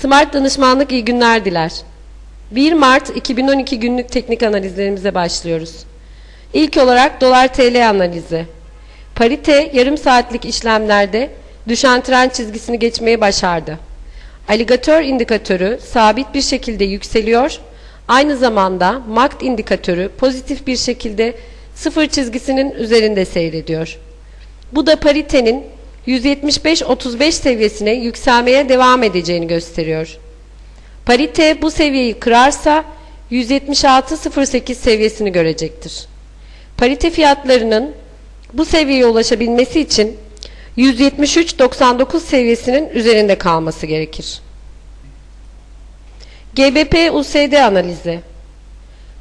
Smart Danışmanlık iyi günler diler. 1 Mart 2012 günlük teknik analizlerimize başlıyoruz. İlk olarak dolar TL analizi. Parite yarım saatlik işlemlerde düşen trend çizgisini geçmeyi başardı. Aligatör indikatörü sabit bir şekilde yükseliyor. Aynı zamanda MACD indikatörü pozitif bir şekilde sıfır çizgisinin üzerinde seyrediyor. Bu da paritenin 175-35 seviyesine yükselmeye devam edeceğini gösteriyor. Parite bu seviyeyi kırarsa 176.08 seviyesini görecektir. Parite fiyatlarının bu seviyeye ulaşabilmesi için 173.99 seviyesinin üzerinde kalması gerekir. GBP USD analizi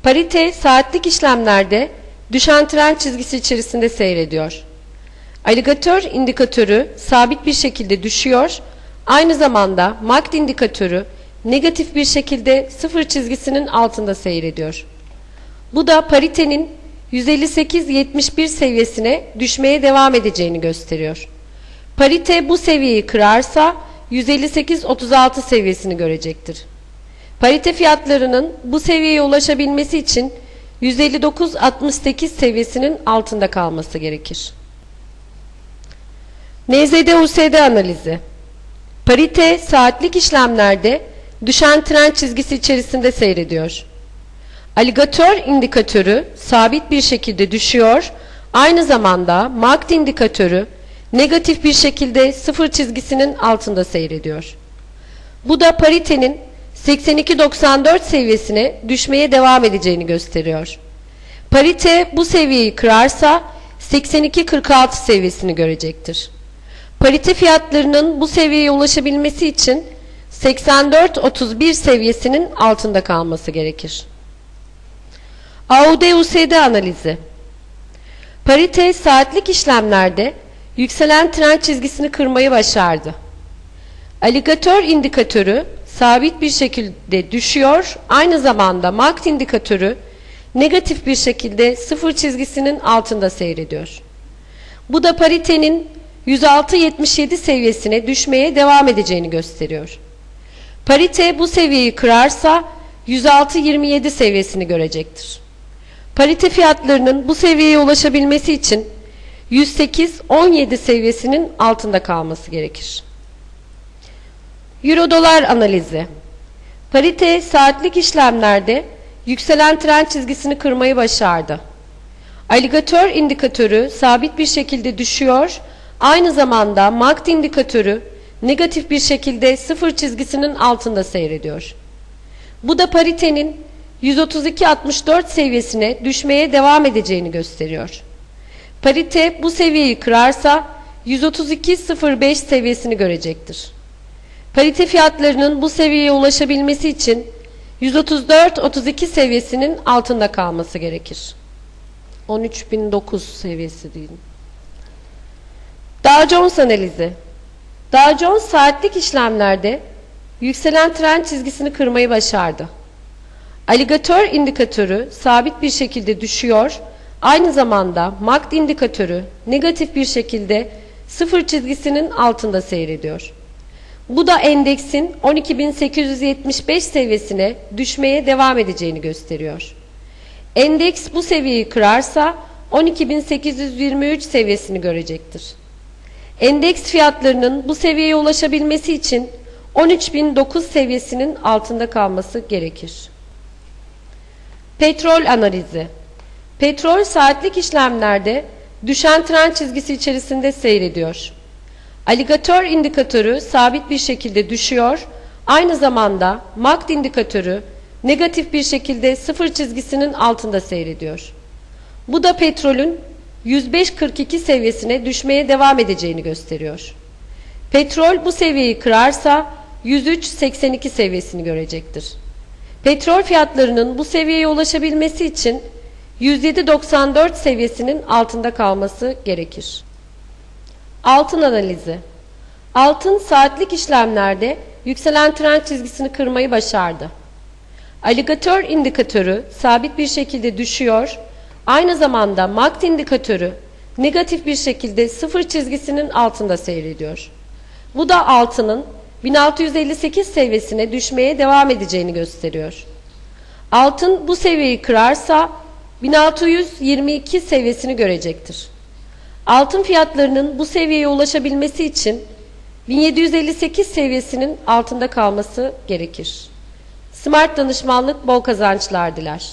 Parite saatlik işlemlerde düşen trend çizgisi içerisinde seyrediyor. Aligatör indikatörü sabit bir şekilde düşüyor. Aynı zamanda MACD indikatörü negatif bir şekilde sıfır çizgisinin altında seyrediyor. Bu da paritenin 158.71 seviyesine düşmeye devam edeceğini gösteriyor. Parite bu seviyeyi kırarsa 158.36 seviyesini görecektir. Parite fiyatlarının bu seviyeye ulaşabilmesi için 159.68 seviyesinin altında kalması gerekir. NZD-USD analizi Parite saatlik işlemlerde düşen trend çizgisi içerisinde seyrediyor. Aligatör indikatörü sabit bir şekilde düşüyor. Aynı zamanda MACD indikatörü negatif bir şekilde sıfır çizgisinin altında seyrediyor. Bu da paritenin 82.94 seviyesine düşmeye devam edeceğini gösteriyor. Parite bu seviyeyi kırarsa 82.46 seviyesini görecektir. Parite fiyatlarının bu seviyeye ulaşabilmesi için 84.31 seviyesinin altında kalması gerekir. AUD-USD analizi Parite saatlik işlemlerde yükselen trend çizgisini kırmayı başardı. Aligatör indikatörü sabit bir şekilde düşüyor. Aynı zamanda MACD indikatörü negatif bir şekilde sıfır çizgisinin altında seyrediyor. Bu da paritenin 106.77 seviyesine düşmeye devam edeceğini gösteriyor. Parite bu seviyeyi kırarsa 106.27 seviyesini görecektir. Parite fiyatlarının bu seviyeye ulaşabilmesi için 108.17 seviyesinin altında kalması gerekir. Euro dolar analizi. Parite saatlik işlemlerde yükselen trend çizgisini kırmayı başardı. Aligatör indikatörü sabit bir şekilde düşüyor. Aynı zamanda MACD indikatörü negatif bir şekilde sıfır çizgisinin altında seyrediyor. Bu da paritenin 132.64 seviyesine düşmeye devam edeceğini gösteriyor. Parite bu seviyeyi kırarsa 132.05 seviyesini görecektir. Parite fiyatlarının bu seviyeye ulaşabilmesi için 134.32 seviyesinin altında kalması gerekir. 13.009 seviyesi değil. Dow Jones analizi. Dow Jones saatlik işlemlerde yükselen trend çizgisini kırmayı başardı. Aligatör indikatörü sabit bir şekilde düşüyor. Aynı zamanda MACD indikatörü negatif bir şekilde sıfır çizgisinin altında seyrediyor. Bu da endeksin 12.875 seviyesine düşmeye devam edeceğini gösteriyor. Endeks bu seviyeyi kırarsa 12.823 seviyesini görecektir. Endeks fiyatlarının bu seviyeye ulaşabilmesi için 13.009 seviyesinin altında kalması gerekir. Petrol analizi Petrol saatlik işlemlerde düşen trend çizgisi içerisinde seyrediyor. Aligatör indikatörü sabit bir şekilde düşüyor. Aynı zamanda MACD indikatörü negatif bir şekilde sıfır çizgisinin altında seyrediyor. Bu da petrolün 105.42 seviyesine düşmeye devam edeceğini gösteriyor. Petrol bu seviyeyi kırarsa 103.82 seviyesini görecektir. Petrol fiyatlarının bu seviyeye ulaşabilmesi için 107.94 seviyesinin altında kalması gerekir. Altın analizi. Altın saatlik işlemlerde yükselen trend çizgisini kırmayı başardı. Aligatör indikatörü sabit bir şekilde düşüyor. Aynı zamanda MACD indikatörü negatif bir şekilde sıfır çizgisinin altında seyrediyor. Bu da altının 1658 seviyesine düşmeye devam edeceğini gösteriyor. Altın bu seviyeyi kırarsa 1622 seviyesini görecektir. Altın fiyatlarının bu seviyeye ulaşabilmesi için 1758 seviyesinin altında kalması gerekir. Smart danışmanlık bol kazançlar diler.